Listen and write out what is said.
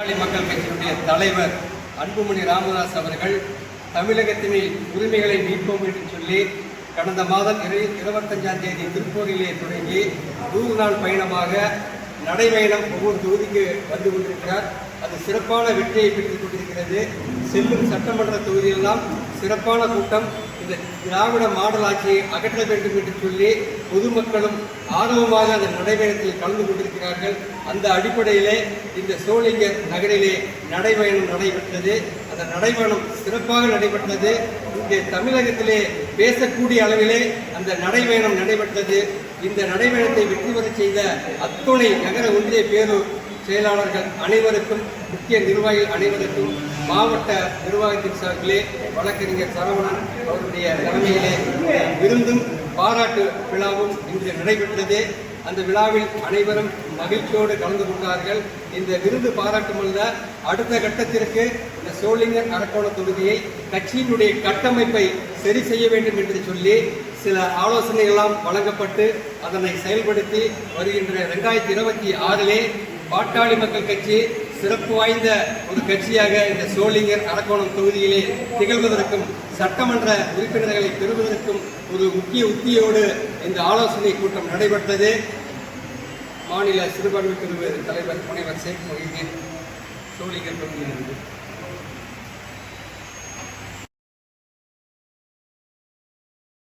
பாட்டாளி மக்கள் கட்சியினுடைய தலைவர் அன்புமணி ராமதாஸ் அவர்கள் தமிழகத்தினில் உரிமைகளை மீட்போம் என்று சொல்லி கடந்த மாதம் இருபத்தஞ்சாம் தேதி திருப்பூரிலே தொடங்கி நூறு நாள் பயணமாக நடைபயணம் ஒவ்வொரு தொகுதிக்கு வந்து கொண்டிருக்கிறார். அது சிறப்பான வெற்றியை பெற்றுக் கொண்டிருக்கிறது. செல்லும் சட்டமன்ற தொகுதியெல்லாம் சிறப்பான கூட்டம். திராவிட மாடலாட்சியை அகற்ற வேண்டும் என்று சொல்லி பொதுமக்களும் ஆர்வமாக அந்த நடைபயணத்தில் கலந்து கொண்டிருக்கிறார்கள். அந்த அடிப்படையிலே இந்த சோழிங்க நகரிலே நடைபயணம் நடைபெற்றது. அந்த நடைபயணம் சிறப்பாக நடைபெற்றது. இங்கே தமிழகத்திலே பேசக்கூடிய அளவிலே அந்த நடைபயணம் நடைபெற்றது. இந்த நடைபயணத்தை வெற்றி பெற செய்த அத்துணை நகர ஒன்றிய பேரூர் செயலாளர்கள் அனைவருக்கும் முக்கிய நிர்வாகிகள் அனைவருக்கும் மாவட்ட நிர்வாகத்தின் சார்பிலே வழக்கறிஞர் சரவணன் அவருடைய தலைமையிலே விருந்தும் பாராட்டு விழாவும் இன்று நடைபெற்றது. அந்த விழாவில் அனைவரும் மகிழ்ச்சியோடு கலந்து கொண்டார்கள். இந்த விருது பாராட்டுமல்ல அடுத்த கட்டத்திற்கு இந்த சோளிங்கர் அரக்கோண தொகுதியை கட்சியினுடைய கட்டமைப்பை சரி செய்ய வேண்டும் என்று சொல்லி சில ஆலோசனைகளாம் வழங்கப்பட்டு அதனை செயல்படுத்தி வருகின்ற ரெண்டாயிரத்தி இருபத்தி ஆறிலே பாட்டாளி மக்கள் கட்சி சிறப்பு வாய்ந்த ஒரு கட்சியாக இந்த சோளிங்கர் அரக்கோணம் தொகுதியிலே திகழ்வதற்கும் சட்டமன்ற உறுப்பினர்களை பெறுவதற்கும் ஒரு முக்கிய உத்தியோடு இந்த ஆலோசனை கூட்டம் நடைபெற்றது. மாநில சிறுபான்மை பிரிவு தலைவர் முனைவர் ஷேக் மொஹிதீன் சோளிங்கர் தொகுதியிலிருந்து.